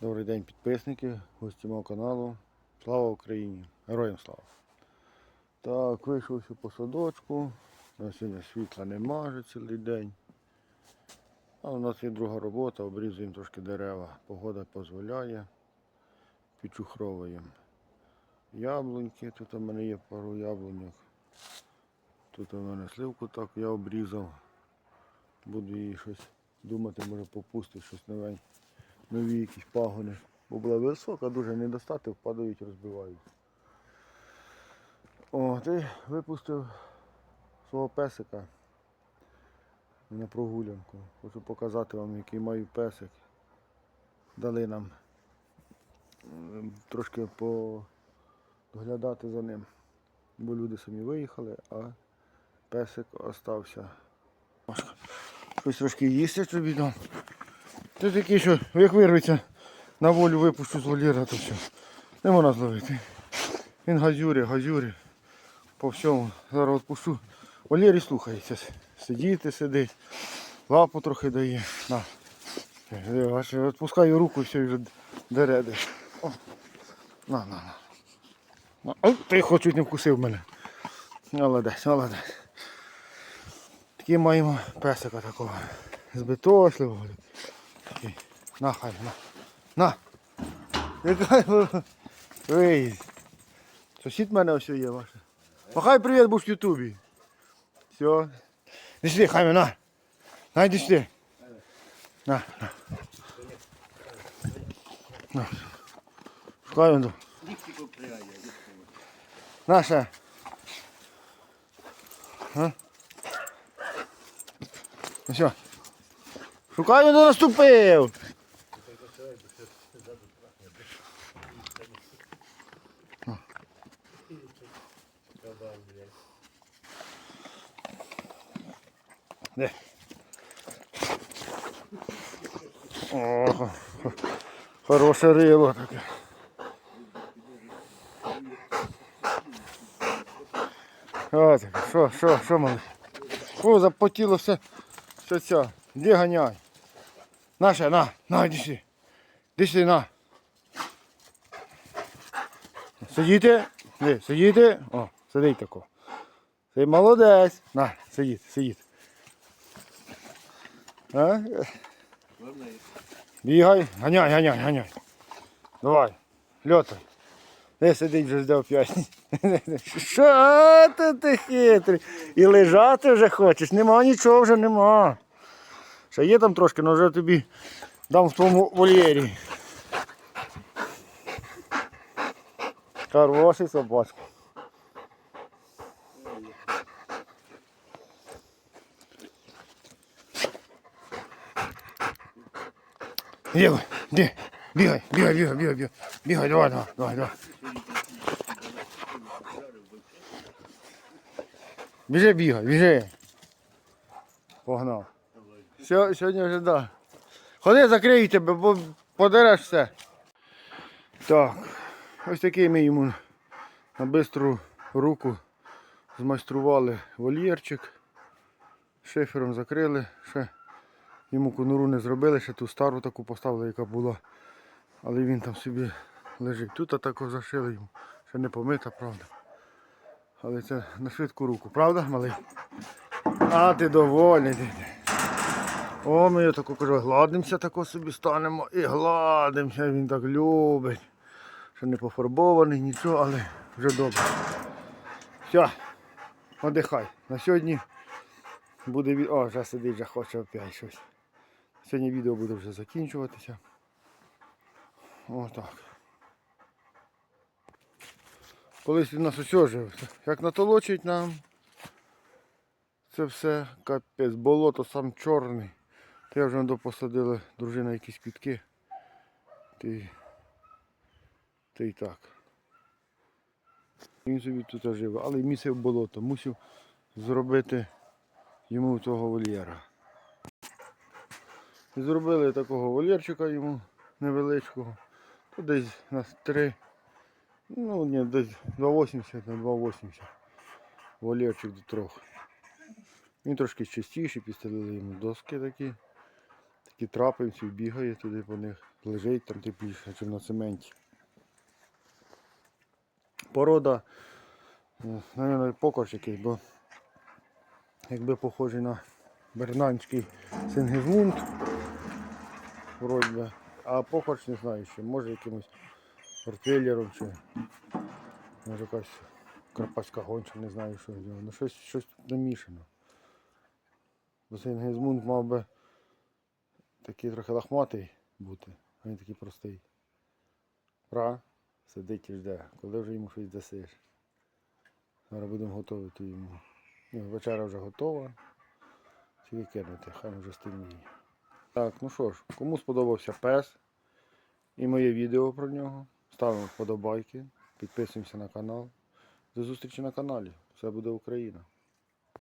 Добрий день, підписники, гості мого каналу. Слава Україні! Героям слава! Так, вийшов по садочку. На сьогодні світла нема вже цілий день. А у нас є друга робота, обрізуємо трошки дерева. Погода дозволяє. Підчухровуємо. Яблуньки, тут у мене є пару яблуньок. Тут у мене сливку так я обрізав. Буду її щось думати, може попустити щось новеньке нові якісь пагони. Бо була висока, дуже не достати, впадають, розбивають. Ти випустив свого песика на прогулянку. Хочу показати вам, який маю песик. Дали нам м, трошки поглядати за ним. Бо люди самі виїхали, а песик остався. Щось трошки їсти тобі дам. Ти такий, що як вирветься, на волю випущу з вольєра, то все. Не можна зловити. Він газюрі, газюрі. По всьому. Зараз відпущу. Вольєр слухається. Сидіти, сидить, лапу трохи дає. На. Відпускаю руку і все вже дереде. О. На, на, на. на. Ой, тихо, чуть не вкусив мене. Молодець, молодець. Такі маємо песика такого. Збитошливого. Такий. На, хай, на. На. Яка ви- Ой. Сусід в мене ось є ваше. Махай привіт, будь в Ютубі. Все. Іди сюди, хай на. На, іди сюди. На, на. На. Шукай он. Наша. А? Ну все. Шукай, він наступив. Де? О, хо- хороше рило таке. О, таке. Що, що, що, малий? О, запотіло все. Все це. Де ганяй? Наша, на, на, іди сюди. Іди сюди, на. Сидіти? Де, сидіти? О, сидить тако. Ти молодець. На, сидіть, сидіть. А? Бігай, ганяй, ганяй, ганяй. Давай, льотай. Де сидить вже здав п'ять. Що ти, ти хитрий? І лежати вже хочеш. Нема нічого вже нема. Ще є там трошки, але вже тобі дам в тому вольєрі. Хороший собачка. Бігай? Бігай, бігай, бігай, бігай, бігай. Бігай, давай, давай, давай, давай. Біжи, бігай, біжи. Погнав. Сьо- Сьогодні вже да. Ходи, закрию тебе, бо подереш все. Так, ось такий ми йому на бистру руку змайстрували вольєрчик. Шифером закрили, ще йому конуру не зробили, ще ту стару таку поставили, яка була. Але він там собі лежить. Тут тако зашили йому. Ще не помита, правда. Але це на швидку руку, правда, малий? А ти довольний. О, ми тако кажу, гладимося, тако собі станемо і гладимося, він так любить. Ще не пофарбований, нічого, але вже добре. Все, одихай. На сьогодні буде. О, вже сидить, вже хоче опять щось. Сьогодні відео буде вже закінчуватися. Отак. Колись він нас усе жив. Як натолочить нам. Це все капець. Болото сам чорний. Та я вже посадили дружина якісь квітки. Ти. Та й так. Він собі тут жив, але місив болото. Мусив зробити йому того вольєра. Зробили такого вольєрчика йому невеличкого. Тут десь на 3, ну ні, десь 2,80 на 2,80. Вольєрчик до трьох. Він трошки чистіший, підстелили йому доски такі. Такі трапинці, бігає туди по них, лежить там тепліше, ніж на цементі. Порода, мабуть, покорч якийсь, бо якби похожий на бернанський сингізмунд, вроді би. А покорч не знаю ще, може якимось ротвейлером чи може якась карпатська гонча, не знаю що. з нього. Ну щось, щось намішано. Бо сингізмунд мав би такий трохи лахматий бути, а він такий простий. Ра, сидить і жде, коли вже йому щось дасиш. Зараз будемо готувати йому. Ні, вечеря вже готова. Тільки кинути, хай вже стильніє. Так, ну що ж, кому сподобався пес і моє відео про нього, ставимо вподобайки, підписуємося на канал. До зустрічі на каналі. Все буде Україна.